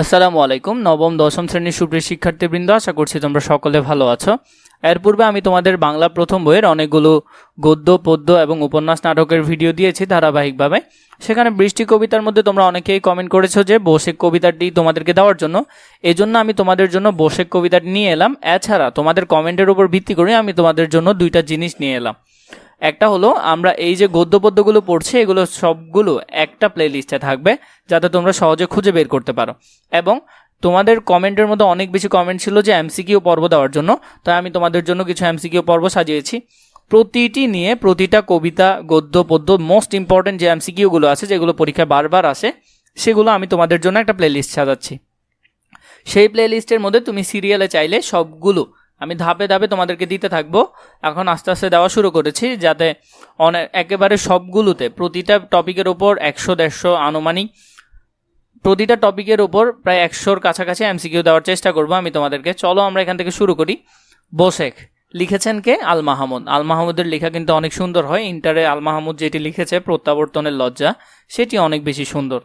আসসালামু আলাইকুম। নবম, দশম শ্রেণির সুপ্রিয় শিক্ষার্থীবৃন্দ, আশা করছি তোমরা সকলে ভালো আছো। এর পূর্বে আমি তোমাদের বাংলা প্রথম বইয়ের অনেকগুলো গদ্য, পদ্য এবং উপন্যাস নাটকের ভিডিও দিয়েছি ধারাবাহিকভাবে। সেখানে বৃষ্টি কবিতার মধ্যে তোমরা অনেকেই কমেন্ট করেছ যে বসেক কবিতাটি তোমাদেরকে দেওয়ার জন্য। এজন্য আমি তোমাদের জন্য বসেক কবিতাটি নিয়ে এলাম। এছাড়া তোমাদের কমেন্টের উপর ভিত্তি করে আমি তোমাদের জন্য দুইটা জিনিস নিয়ে এলাম। একটা হলো, আমরা এই যে গদ্য পদ্যগুলো পড়ছি, এগুলো সবগুলো একটা প্লে লিস্টে থাকবে, যাতে তোমরা সহজে খুঁজে বের করতে পারো। এবং তোমাদের কমেন্টের মধ্যে অনেক বেশি কমেন্ট ছিল যে এমসিকিউ পর্ব দেওয়ার জন্য, তাই আমি তোমাদের জন্য কিছু এমসিকিউ পর্ব সাজিয়েছি। প্রতিটি নিয়ে প্রতিটা কবিতা গদ্য পদ্য মোস্ট ইম্পর্টেন্ট যে এমসিকিউগুলো আছে, যেগুলো পরীক্ষায় বারবার আসে, সেগুলো আমি তোমাদের জন্য একটা প্লে লিস্ট সাজাচ্ছি। সেই প্লে লিস্টের মধ্যে তুমি সিরিয়ালে চাইলে সবগুলো আমি ধাপে ধাপে তোমাদেরকে দিতে থাকব। এখন আস্তে আস্তে দেওয়া শুরু করেছি যাতে অনেক একেবারে সবগুলোতে প্রতিটা টপিকের ওপর একশো, দেড়শো আনুমানিক প্রতিটা টপিকের ওপর প্রায় একশোর কাছাকাছি এমসিকিউ দেওয়ার চেষ্টা করব আমি তোমাদেরকে। চলো আমরা এখান থেকে শুরু করি। বোশেখ লিখেছেন কে? আল মাহমুদ আল মাহমুদের লেখা কিন্তু অনেক সুন্দর হয়। ইন্টারে আল মাহমুদ যেটি লিখেছে, প্রত্যাবর্তনের লজ্জা, সেটি অনেক বেশি সুন্দর।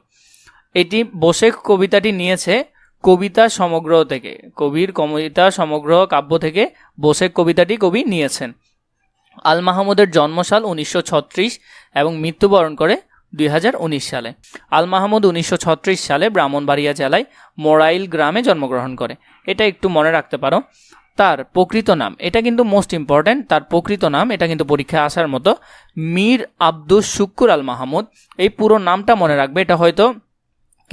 এটি বোশেখ কবিতাটি নিয়েছে কবিতা সমগ্র থেকে, কবির কবিতা সমগ্র কাব্য থেকে বোশেখ কবিতাটি কবি নিয়েছেন। আল মাহমুদের জন্মসাল উনিশশো ছত্রিশ এবং মৃত্যুবরণ করে দুই হাজার উনিশ সালে। আল মাহমুদ উনিশশো ছত্রিশ সালে ব্রাহ্মণবাড়িয়া জেলায় মোরাইল গ্রামে জন্মগ্রহণ করে। এটা একটু মনে রাখতে পারো। তার প্রকৃত নাম, এটা কিন্তু মোস্ট ইম্পর্ট্যান্ট তার প্রকৃত নাম, এটা কিন্তু পরীক্ষায় আসার মতো, মীর আব্দুস শুক্কুর আল মাহমুদ। এই পুরো নামটা মনে রাখবে, এটা হয়তো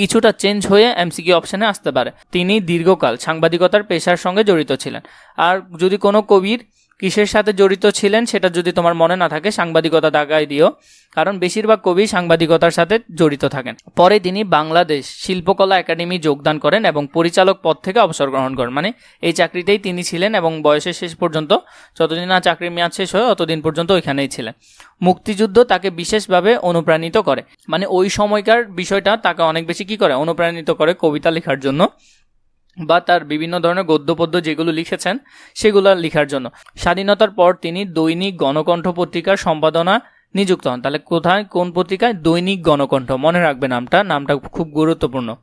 কিছুটা চেঞ্জ হয়ে এমসিকিউ অপশানে আসতে পারে। তিনি দীর্ঘকাল সাংবাদিকতার পেশার সঙ্গে জড়িত ছিলেন। আর যদি কোনো কবির কিসের সাথে জড়িত ছিলেন সেটা যদি তোমার মনে না থাকে, সাংবাদিকতা দাগায় দিও। কারণ বেশিরভাগ কবি সাংবাদিকতার সাথে জড়িত থাকেন। পরে তিনি বাংলাদেশ শিল্পকলা একাডেমি যোগদান করেন এবং পরিচালক পদ থেকে অবসর গ্রহণ করেন। মানে এই চাকরিতেই তিনি ছিলেন এবং বয়সের শেষ পর্যন্ত, যতদিন না চাকরির মেয়াদ শেষ হয় ততদিন পর্যন্ত ওইখানেই ছিলেন। মুক্তিযুদ্ধ তাকে বিশেষভাবে অনুপ্রাণিত করে। মানে ওই সময়কার বিষয়টা তাকে অনেক বেশি কি করে? অনুপ্রাণিত করে কবিতা লেখার জন্য। বা তার বিভিন্ন ধরনের গদ্যপদ্য যেগুলো লিখেছেন, সেগুলো লেখার জন্য। স্বাধীনতার পর তিনি দৈনিক গণকণ্ঠ পত্রিকার সম্পাদনা নিযুক্ত হন। তাহলে কোথায়, কোন পত্রিকায়? দৈনিক গণকণ্ঠ। মনে রাখবে নামটা নামটা খুব গুরুত্বপূর্ণ।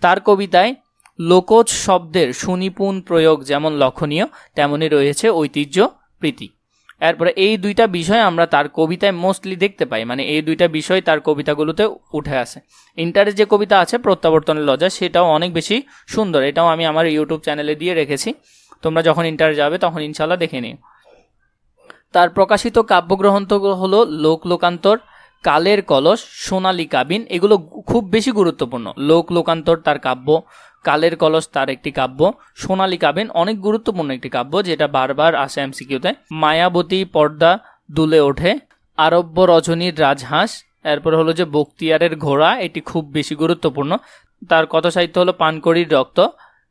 তার কবিতায় লোকজ শব্দের সুনিপুণ প্রয়োগ যেমন লক্ষণীয়, তেমনই রয়েছে ঐতিহ্য প্রীতি। এরপরে এই দুইটা বিষয় আমরা তার কবিতায় মোস্টলি দেখতে পাই। মানে এই দুইটা বিষয় তার কবিতাগুলোতে উঠে আসে। ইন্টারে যে কবিতা আছে, প্রত্যাবর্তনের লজা সেটাও অনেক বেশি সুন্দর। এটাও আমি আমার ইউটিউব চ্যানেলে দিয়ে রেখেছি। তোমরা যখন ইন্টারে যাবে, তখন ইনশাল্লাহ দেখে নিও। তার প্রকাশিত কাব্যগ্রন্থ হলো লোক লোকান্তর, কালের কলস, সোনালী কাবিন। এগুলো খুব বেশি গুরুত্বপূর্ণ। লোক লোকান্তর তার কাব্য কালের কলস তার একটি কাব্য। সোনালী কাবিন অনেক গুরুত্বপূর্ণ একটি কাব্য, যেটা বারবার আসে এমসিকিউতে মায়াবতী পর্দা দুলে ওঠে। আরব্য রজনীর রাজহাঁস। এরপর হলো যে বক্তিয়ারের ঘোড়া, এটি খুব বেশি গুরুত্বপূর্ণ। তার কথা সাহিত্য হলো পানকড়ির রক্ত।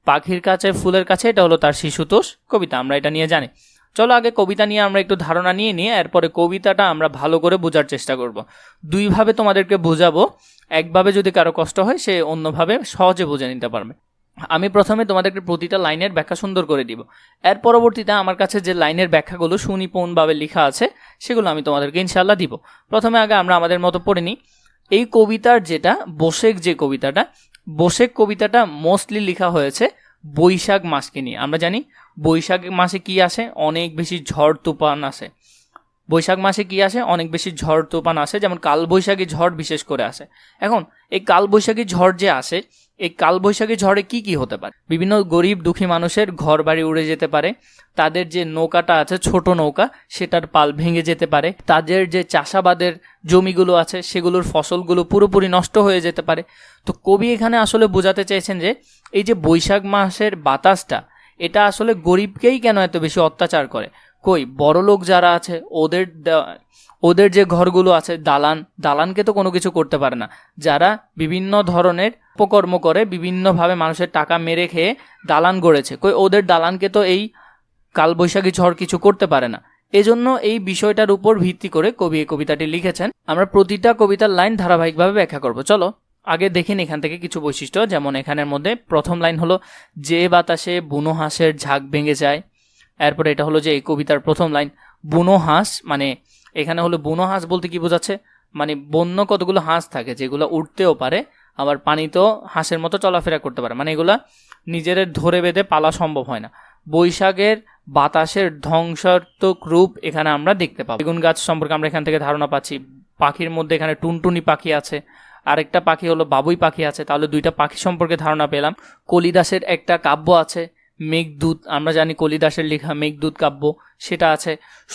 পাখির কাছে, ফুলের কাছে, এটা হলো তার শিশুতোষ। কবিতা, আমরা এটা নিয়ে জানি। চলো আগে কবিতা নিয়ে আমরা একটু ধারণা নিয়ে নিয়ে এরপরে কবিতাটা আমরা ভালো করে বোঝার চেষ্টা করব। দুইভাবে তোমাদেরকে বোঝাবো, একভাবে যদি কারও কষ্ট হয়, সে অন্যভাবে সহজে বুঝে নিতে পারবে। আমি প্রথমে তোমাদেরকে প্রতিটা লাইনের ব্যাখ্যা সুন্দর করে দিব। এর পরবর্তীতে আমার কাছে যে লাইনের ব্যাখ্যাগুলো সুনিপুণভাবে লেখা আছে, সেগুলো আমি তোমাদেরকে ইনশাল্লাহ দিব। প্রথমে আগে আমরা আমাদের মতো পড়ে নিই। এই কবিতার যেটা, বসেক যে কবিতাটা, বসেক কবিতাটা মোস্টলি লেখা হয়েছে বৈশাখ মাসকে নিয়ে। আমরা জানি বৈশাখ মাসে কি আসে? অনেক বেশি ঝড়, তুফান আসে। বৈশাখ মাসে কি আসে? অনেক বেশি ঝড়, তুফান আসে। যেমন কালবৈশাখী ঝড় বিশেষ করে আসে। এখন এই কালবৈশাখী ঝড় যে আসে এই কালবৈশাখী ঝড়ে কি কি হতে পারে? বিভিন্ন গরিব দুঃখী মানুষের ঘর বাড়ি উড়ে যেতে পারে, তাদের যে নৌকাটা আছে, ছোট নৌকা, সেটার পাল ভেঙে যেতে পারে, তাদের যে চাষাবাদের জমিগুলো আছে, সেগুলোর ফসলগুলো পুরোপুরি নষ্ট হয়ে যেতে পারে। তো কবি এখানে আসলে বোঝাতে চাইছেন যে, এই যে বৈশাখ মাসের বাতাসটা, এটা আসলে গরিবকেই কেন এত বেশি অত্যাচার করে? কই, বড় লোক যারা আছে, ওদের ওদের যে ঘরগুলো আছে, দালান, দালানকে তো কোনো কিছু করতে পারে না। যারা বিভিন্ন ধরনের উপকর্ম করে, বিভিন্নভাবে মানুষের টাকা মেরে খেয়ে দালান গড়েছে। কই, ওদের দালানকে তো এই কালবৈশাখী ঝড় কিছু করতে পারে না। এজন্য এই বিষয়টার উপর ভিত্তি করে কবি এই কবিতাটি লিখেছেন। আমরা প্রতিটা কবিতার লাইন ধারাবাহিকভাবে ব্যাখ্যা করব। চলো, আগে দেখিন এখান থেকে কিছু বৈশিষ্ট্য। যেমন এখানের মধ্যে প্রথম লাইন হলো, যে বাতাসে বুনো হাঁসের ঝাঁক ভেঙে যায় এরপরে এটা হলো যে এই কবিতার প্রথম লাইন, বুনো হাঁস মানে এখানে হলো বুনো হাঁস বলতে কি বোঝাচ্ছে? মানে বন্য কতগুলো হাঁস থাকে যেগুলো উঠতেও পারে, আবার পানিতেও হাঁসের মতো চলাফেরা করতে পারে। মানে এগুলা নিজের ধরে বেঁধে পালা সম্ভব হয় না। বৈশাখের বাতাসের ধ্বংসাত্মক রূপ এখানে আমরা দেখতে পাবো। বেগুন গাছ সম্পর্কে আমরা এখান থেকে ধারণা পাচ্ছি। পাখির মধ্যে এখানে টুনটুনি পাখি আছে। আরেকটা পাখি হলো বাবুই পাখি আছে। তাহলে দুইটা পাখি সম্পর্কে ধারণা পেলাম। কলিদাসের একটা কাব্য আছে। মেঘদূত আমরা জানি কলিদাসের লেখা মেঘদূত কাব্য, সেটা আছে।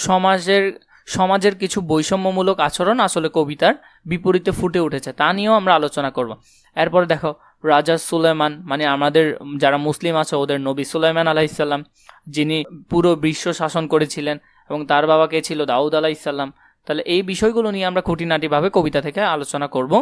সমাজের সমাজের কিছু বৈষম্যমূলক আচরণ আসলে কবিতার বিপরীতে ফুটে উঠেছে, তা নিয়েও আমরা আলোচনা করব। এরপরে দেখো, রাজা সুলেমান মানে আমাদের যারা মুসলিম আছে, ওদের নবী সুলাইমান আলাইসাল্লাম যিনি পুরো বিশ্ব শাসন করেছিলেন এবং তার বাবা কে ছিল দাউদ আলাইসাল্লাম তাহলে এই বিষয়গুলো নিয়ে আমরা খুঁটিনাটিভাবে কবিতা থেকে আলোচনা করব।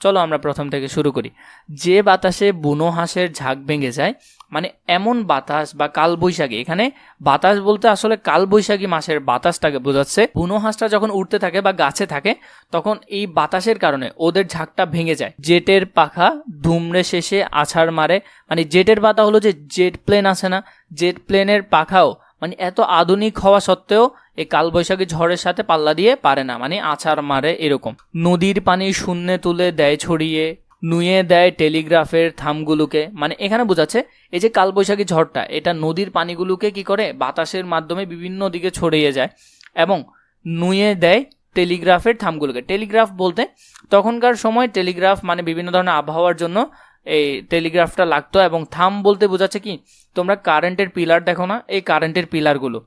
চলো আমরা প্রথম থেকে শুরু করি। যে বাতাসে বুনো হাঁসের ঝাঁক ভেঙে যায় মানে এমন বাতাস বা কালবৈশাখী, এখানে বাতাস বলতে আসলে কালবৈশাখী মাসের বাতাসটাকে বোঝাচ্ছে। বুনো হাঁসটা যখন উঠতে থাকে বা গাছে থাকে, তখন এই বাতাসের কারণে ওদের ঝাঁকটা ভেঙে যায়। জেটের পাখা ধুমড়ে শেষে আছাড় মারে মানে জেটের পাতা হলো যে জেট প্লেন আছে না, জেট প্লেনের পাখাও মানে এত আধুনিক হওয়া সত্ত্বেও এই কালবৈশাখী ঝড়ের সাথে পাল্লা দিয়ে পারে না মানে আছাড় মারে এরকম। নদীর পানি শূন্যে তুলে দেয় ছড়িয়ে, নুয়ে দেয় টেলিগ্রাফের থামগুলোকে। মানে এখানে বোঝাচ্ছে, এই যে কালবৈশাখী ঝড়টা, এটা নদীর পানিগুলোকে কি করে? বাতাসের মাধ্যমে বিভিন্ন দিকে ছড়িয়ে যায় এবং নুয়ে দেয় টেলিগ্রাফের থামগুলোকে। টেলিগ্রাফ বলতে তখনকার সময় টেলিগ্রাফ মানে বিভিন্ন ধরনের আবহাওয়ার জন্য এই টেলিগ্রাফটা লাগতো এবং থাম বলতে বোঝাচ্ছে কি, তোমরা কারেন্টের পিলার দেখো না, এই কারেন্টের পিলারগুলো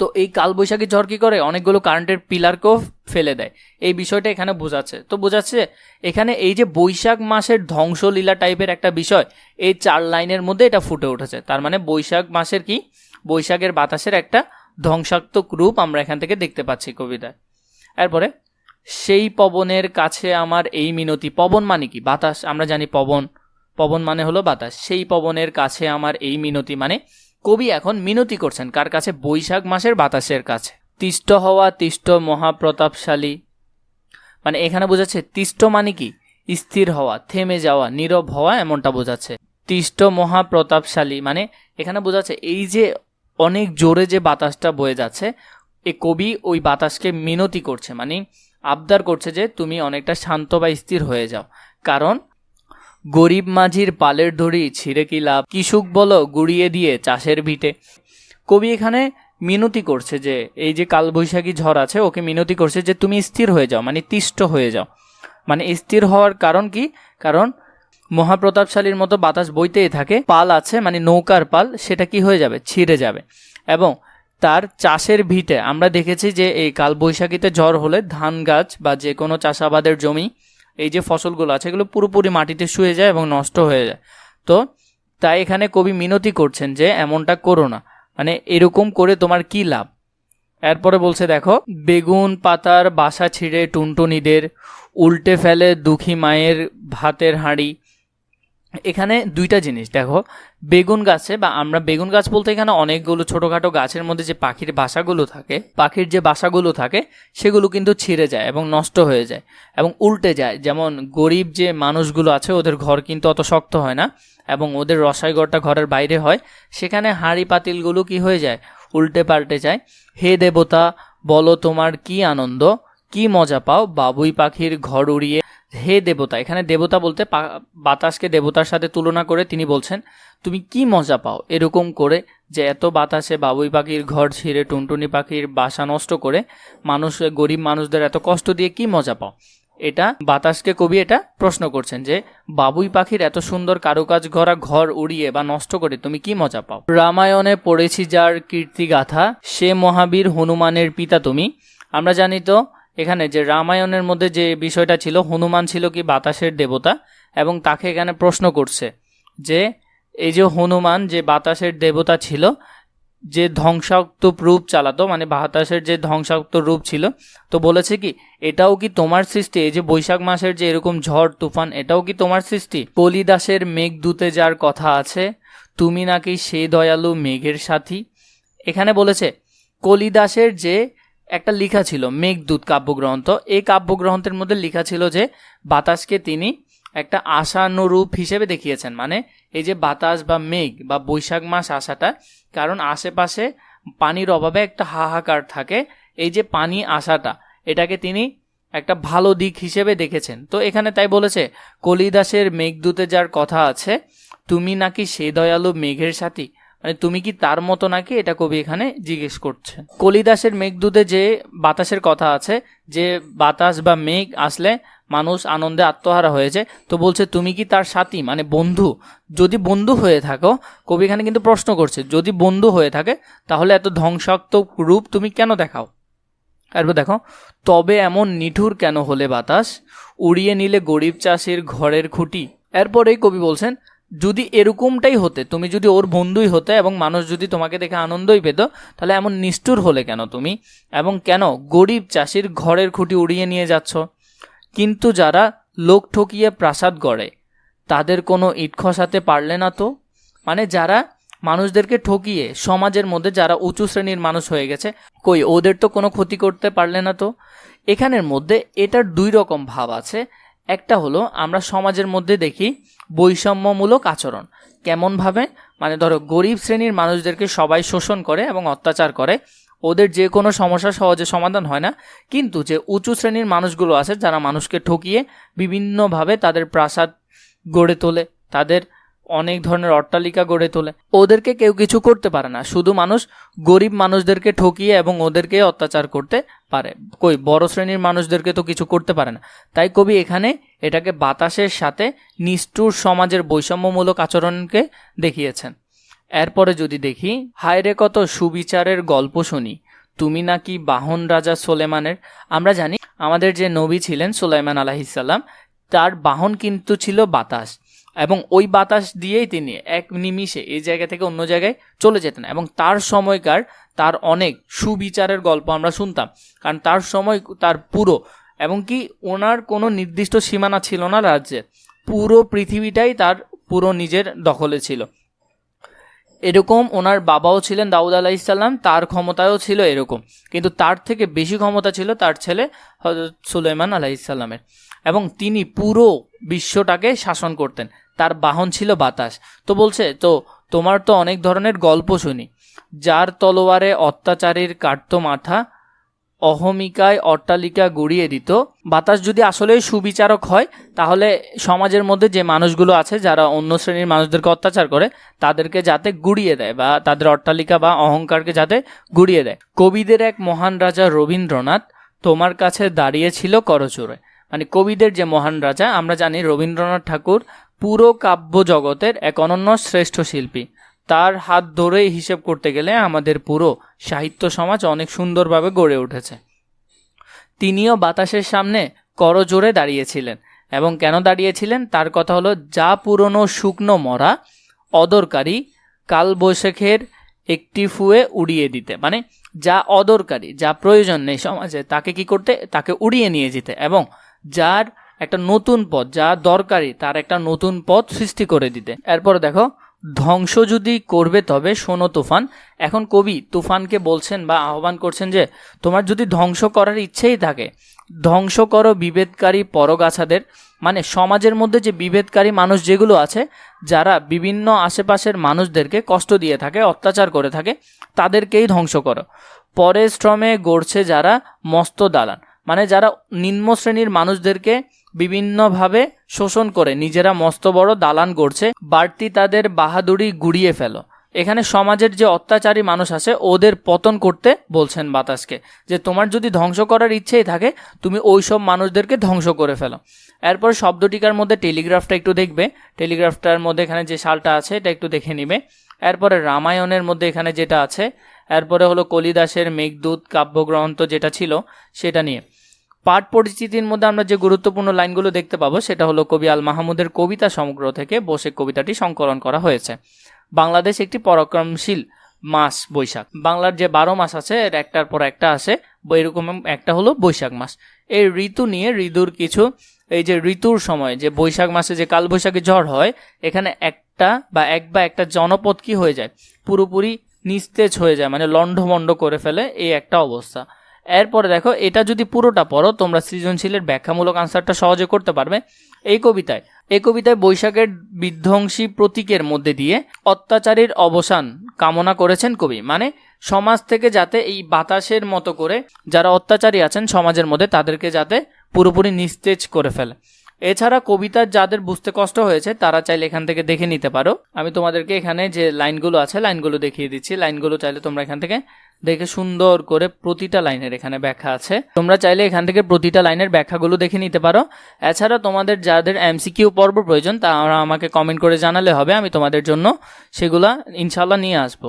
তো এই কালবৈশাখী ঝড় কী করে? অনেকগুলো কারেন্টের পিলারকেও ফেলে দেয়। এই বিষয়টা এখানে বোঝাচ্ছে। তো বোঝাচ্ছে এখানে এই যে বৈশাখ মাসের ধ্বংসলীলা টাইপের একটা বিষয়, এই চার লাইনের মধ্যে এটা ফুটে উঠেছে। তার মানে বৈশাখ মাসের কি? বৈশাখের বাতাসের একটা ধ্বংসাত্মক রূপ আমরা এখান থেকে দেখতে পাচ্ছি কবিতায়। এরপরে সেই পবনের কাছে আমার এই মিনতি, পবন মানে কি? বাতাস। আমরা জানি পবন। পবন মানে হলো বাতাস। সেই পবনের কাছে আমার এই মিনতি মানে কবি এখন মিনতি করছেন। কার কাছে? বৈশাখ মাসের বাতাসের কাছে। তিষ্ট হওয়া, তিষ্ট মহাপ্রতাপশালী। মানে এখানে বোঝাচ্ছে তিষ্ট মানে কি? স্থির হওয়া, থেমে যাওয়া, নীরব হওয়া এমনটা বোঝাচ্ছে। তিষ্ট মহাপ্রতাপশালী মানে এখানে বোঝাচ্ছে এই যে অনেক জোরে যে বাতাসটা বয়ে যাচ্ছে, এ কবি ওই বাতাসকে মিনতি করছে। মানে আবদার করছে যে তুমি অনেকটা শান্ত বা স্থির হয়ে যাও। কারণ, গরিব মাঝির পালের দড়ি ছিঁড়ে কি লাভ? কিশুক বলো? গুড়িয়ে দিয়ে চাষের ভিটে। কবি এখানে মিনতি করছে যে, এই যে কালবৈশাখী ঝড় আছে, ওকে মিনতি করছে যে তুমি স্থির হয়ে যাও মানে তিষ্ট হয়ে যাও। মানে স্থির হওয়ার কারণ কি? কারণ, মহাপ্রতাপশালীর মতো বাতাস বইতেই থাকে, পাল আছে মানে নৌকার পাল, সেটা কি হয়ে যাবে? ছিঁড়ে যাবে। এবং তার চাষের ভিটে। আমরা দেখেছি যে এই কালবৈশাখীতে ঝড় হলে ধান গাছ বা যে কোনো চাষাবাদের জমি, এই যে ফসলগুলো আছে, এগুলো পুরোপুরি মাটিতে শুয়ে যায় এবং নষ্ট হয়ে যায়। তো তাই এখানে কবি মিনতি করছেন যে এমনটা করো না। মানে এরকম করে তোমার কি লাভ? এরপরে বলছে, দেখো, বেগুন পাতার বাসা ছিঁড়ে টুনটুনিদের, উল্টে ফেলে দুঃখী মায়ের ভাতের হাঁড়ি এখানে দুইটা জিনিস, দেখো। বেগুন গাছে বা আমরা বেগুন গাছ বলতে এখানে অনেকগুলো ছোটোখাটো গাছের মধ্যে যে পাখির বাসাগুলো থাকে, পাখির যে বাসাগুলো থাকে, সেগুলো কিন্তু ছিঁড়ে যায় এবং নষ্ট হয়ে যায় এবং উল্টে যায়। যেমন গরিব যে মানুষগুলো আছে, ওদের ঘর কিন্তু অত শক্ত হয় না এবং ওদের রসাই ঘরটা ঘরের বাইরে হয়। সেখানে হাঁড়ি পাতিলগুলো কি হয়ে যায়? উল্টে পাল্টে যায়। হে দেবতা, বলো তোমার কি আনন্দ? কি মজা পাও? বাবুই পাখির ঘর উড়িয়ে হে দেবতা, এখানে দেবতা বলতে বাতাসকে দেবতার সাথে তুলনা করে তিনি বলছেন, তুমি কি মজা পাও? এরকম করে যে এত বাতাসে বাবুই পাখির ঘর ছিঁড়ে, টুনটুনি পাখির বাসা নষ্ট করে মানুষ, গরিব মানুষদের এত কষ্ট দিয়ে কি মজা পাও? এটা বাতাসকে কবি এটা প্রশ্ন করছেন যে, বাবুই পাখির এত সুন্দর কারুকাজ ঘরা ঘর উড়িয়ে বা নষ্ট করে তুমি কি মজা পাও? রামায়ণে পড়েছি যার কীর্তিগাথা, সে মহাবীর হনুমানের পিতা তুমি। আমরা জানি তো এখানে যে রামায়ণের মধ্যে যে বিষয়টা ছিল, হনুমান ছিল কি বাতাসের দেবতা, এবং তাকে এখানে প্রশ্ন করছে যে, এই যে হনুমান যে বাতাসের দেবতা ছিল, যে ধ্বংসাত্মক রূপ চালাতো মানে বাতাসের যে ধ্বংসাত্মক রূপ ছিল, তো বলেছে কি, এটাও কি তোমার সৃষ্টি? এই যে বৈশাখ মাসের যে এরকম ঝড়, তুফান, এটাও কি তোমার সৃষ্টি? কলিদাসের মেঘদূতে যার কথা আছে, তুমি নাকি সেই দয়ালু মেঘের সাথী? এখানে বলেছে, কলিদাসের যে একটা লেখা ছিল মেঘদূত কাব্যগ্রন্থ। এই কাব্যগ্রন্থের মধ্যে লেখা ছিল যে, বাতাসকে তিনি একটা আশানুরূপ হিসেবে দেখিয়েছেন। মানে এই যে বাতাস বা মেঘ বা বৈশাখ মাস আসাটা, কারণ আশেপাশে পানির অভাবে একটা হাহাকার থাকে। এই যে পানি আসাটা, এটাকে তিনি একটা ভালো দিক হিসেবে দেখেছেন। তো এখানে তাই বলেছে, কলিদাসের মেঘদূতে যার কথা আছে, তুমি নাকি সে দয়ালু মেঘের সাথী? মানে তুমি কি তার মতো নাকি? এটা কবি এখানে জিজ্ঞেস করছে। কলিদাসের মেঘদূতে যে বাতাসের কথা আছে, যে বাতাস বা মেঘ আসলে মানুষ আনন্দে আত্মহারা হয়েছে, তো বলছে, তুমি কি তার সাথী? মানে বন্ধু। যদি বন্ধু হয়ে থাকো, কবি এখানে কিন্তু প্রশ্ন করছে, যদি বন্ধু হয়ে থাকে, তাহলে এত ধ্বংসাত্মক রূপ তুমি কেন দেখাও? এরপর দেখো, তবে এমন নিঠুর কেন হলে বাতাস? উড়িয়ে নিলে গরিব চাষির ঘরের খুঁটি? এরপরেই কবি বলছেন যদি এরকমটাই হতে, তুমি যদি ওর বন্ধুই হতে এবং মানুষ যদি তোমাকে দেখে আনন্দই পেত, তাহলে এমন নিষ্ঠুর হলে কেন তুমি? এবং কেন গরিব চাষির ঘরের খুঁটি উড়িয়ে নিয়ে যাচ্ছ? কিন্তু যারা লোক ঠকিয়ে প্রাসাদ গড়ে, তাদের কোনো ইট খসাতে পারলে না তো? মানে যারা মানুষদেরকে ঠকিয়ে, সমাজের মধ্যে যারা উঁচু শ্রেণির মানুষ হয়ে গেছে, কই ওদের তো কোনো ক্ষতি করতে পারলে না তো? এখানের মধ্যে এটার দুই রকম ভাব আছে। একটা হলো, আমরা সমাজের মধ্যে দেখি বৈষম্যমূলক আচরণ। কেমনভাবে? মানে ধরো, গরিব শ্রেণির মানুষদেরকে সবাই শোষণ করে এবং অত্যাচার করে। ওদের যে কোনো সমস্যা সহজে সমাধান হয় না। কিন্তু যে উঁচু শ্রেণির মানুষগুলো আছে, যারা মানুষকে ঠকিয়ে বিভিন্নভাবে তাদের প্রাসাদ গড়ে তোলে, তাদের অনেক ধরনের অট্টালিকা গড়ে তোলে। ওদেরকে কেউ কিছু করতে পারে না। শুধু মানুষ, গরিব মানুষদেরকে ঠকিয়ে এবং ওদেরকে অত্যাচার করতে পারে। কই, বড় শ্রেণির মানুষদেরকে তো কিছু করতে পারে না। তাই কবি এখানে এটাকে বাতাসের সাথে নিষ্ঠুর সমাজের বৈষম্যমূলক আচরণকে দেখিয়েছেন। এরপরে যদি দেখি, হায়রে কত সুবিচারের গল্প শুনি। তুমি নাকি বাহন রাজা সোলেমানের? আমরা জানি, আমাদের যে নবী ছিলেন সোলাইমান আলাহিসাল্লাম তার বাহন কিন্তু ছিল বাতাস। এবং ওই বাতাস দিয়েই তিনি এক নিমিষে এই জায়গা থেকে অন্য জায়গায় চলে যেতেন এবং তার সময়কার তার অনেক সুবিচারের গল্প আমরা শুনতাম। কারণ তার সময় তার পুরো এবং কি ওনার কোনো নির্দিষ্ট সীমানা ছিল না রাজ্যের পুরো পৃথিবীটাই তার পুরো নিজের দখলে ছিল। এরকম ওনার বাবাও ছিলেন, দাউদ আলাহিসাল্লাম তার ক্ষমতায়ও ছিল এরকম। কিন্তু তার থেকে বেশি ক্ষমতা ছিল তার ছেলে হজরত সুলাইমান আলাহিসাল্লামের এবং তিনি পুরো বিশ্বটাকে শাসন করতেন। তার বাহন ছিল বাতাস। তো বলছে, তো তোমার তো অনেক ধরনের গল্প শুনি। যার তলোয়ারে অত্যাচারীর কাটতো মাথা, অহমিকায় অট্টালিকা গুড়িয়ে দিত। বাতাস যদি আসলেই সুবিচারক হয়, তাহলে সমাজের মধ্যে যে মানুষগুলো আছে, যারা অন্য শ্রেণির মানুষদেরকে অত্যাচার করে, তাদেরকে যাতে গুড়িয়ে দেয় বা তাদের অট্টালিকা বা অহংকারকে যাতে গুড়িয়ে দেয়। কবিদের এক মহান রাজা রবীন্দ্রনাথ তোমার কাছে দাঁড়িয়েছিল করচুরে। মানে কবিদের যে মহান রাজা, আমরা জানি রবীন্দ্রনাথ ঠাকুর পুরো কাব্য জগতের এক অনন্য শ্রেষ্ঠ শিল্পী। তার হাত ধরেই হিসেব করতে গেলে আমাদের পুরো সাহিত্য সমাজ অনেক সুন্দরভাবে গড়ে উঠেছে। তিনিও বাতাসের সামনে করজোরে দাঁড়িয়েছিলেন এবং কেন দাঁড়িয়েছিলেন? তার কথা হলো, যা পুরনো শুকনো মরা অদরকারি কালবৈশাখের একটি ফুয়ে উড়িয়ে দিতে। মানে যা অদরকারি, যা প্রয়োজন নেই সমাজে, তাকে কি করতে? তাকে উড়িয়ে নিয়ে যেতে। এবং যার একটা নতুন পথ যা দরকারি তার একটা নতুন পথ সৃষ্টি করে দিতে। এরপর দেখো, ধ্বংস যদি করবে তবে শোনো তুফান। এখন কবি তুফানকে বলছেন বা আহ্বান করছেন যে, তোমার যদি ধ্বংস করার ইচ্ছেই থাকে, ধ্বংস করো বিভেদকারী পরগাছাদের। মানে সমাজের মধ্যে যে বিভেদকারী মানুষ যেগুলো আছে, যারা বিভিন্ন আশেপাশের মানুষদেরকে কষ্ট দিয়ে থাকে, অত্যাচার করে থাকে, তাদেরকেই ধ্বংস করো। পরে শ্রমে গড়ছে যারা মস্ত দালান। মানে যারা নিম্ন শ্রেণির মানুষদেরকে বিভিন্নভাবে শোষণ করে, নিজেরা মস্ত বড় দালান গড়ছে, বাড়তি তাদের বাহাদুরি গুড়িয়ে ফেলো। এখানে সমাজের যে অত্যাচারী মানুষ আছে, ওদের পতন করতে বলছেন বাতাসকে, যে তোমার যদি ধ্বংস করার ইচ্ছেই থাকে, তুমি ওই সব মানুষদেরকে ধ্বংস করে ফেলো। এরপর শব্দটিকার মধ্যে টেলিগ্রাফটা একটু দেখবে। টেলিগ্রাফটার মধ্যে এখানে যে সালটা আছে, এটা একটু দেখে নিবে। এরপরে রামায়ণের মধ্যে এখানে যেটা আছে, এরপরে হলো কলিদাসের মেঘদূত কাব্যগ্রন্থ যেটা ছিল, সেটা নিয়ে। পাঠ পরিচিতির মধ্যে আমরা যে গুরুত্বপূর্ণ লাইনগুলো দেখতে পাবো, সেটা হলো কবি আল মাহমুদের কবিতা সমগ্র থেকে বসে কবিতাটি সংকলন করা হয়েছে। বাংলাদেশ একটি পরাক্রমশীল মাস, বৈশাখ। বাংলার যে বারো মাস আছে, এর একটার পর একটা আসে এরকম একটা হলো বৈশাখ মাস। এই ঋতু নিয়ে ঋতুর কিছু, এই যে ঋতুর সময়, যে বৈশাখ মাসে যে কালবৈশাখী ঝড় হয়, এখানে একটা বা এক বা একটা জনপদ কি হয়ে যায়? পুরোপুরি নিস্তেজ হয়ে যায় মানে লণ্ডভণ্ড করে ফেলে এই একটা অবস্থা। এরপরে দেখো, এটা যদি পুরোটা পড়ো, তোমরা সৃজনশীলের ব্যাখ্যামূলক আনসারটা সহজে করতে পারবে। এই কবিতায় এই কবিতায় বৈশাখের বিধ্বংসী প্রতীকের মধ্যে দিয়ে অত্যাচারীর অবসান কামনা করেছেন কবি। মানে সমাজ থেকে যাতে এই বাতাসের মতো করে যারা অত্যাচারী আছেন সমাজের মধ্যে, তাদেরকে যাতে পুরোপুরি নিস্তেজ করে ফেলে। এছাড়া কবিতার যাদের বুঝতে কষ্ট হয়েছে, তারা চাইলে এখান থেকে দেখে নিতে পারো। আমি তোমাদেরকে এখানে যে লাইনগুলো আছে, লাইনগুলো দেখিয়ে দিচ্ছি। লাইনগুলো চাইলে তোমরা এখান থেকে দেখে সুন্দর করে প্রতিটা লাইনের এখানে ব্যাখ্যা আছে। তোমরা চাইলে এখান থেকে প্রতিটা লাইনের ব্যাখ্যাগুলো দেখে নিতে পারো। এছাড়া তোমাদের যাদের এমসিকিউ পর্ব প্রয়োজন তা আমাকে কমেন্ট করে জানালে হবে। আমি তোমাদের জন্য সেগুলা ইনশাল্লাহ নিয়ে আসব।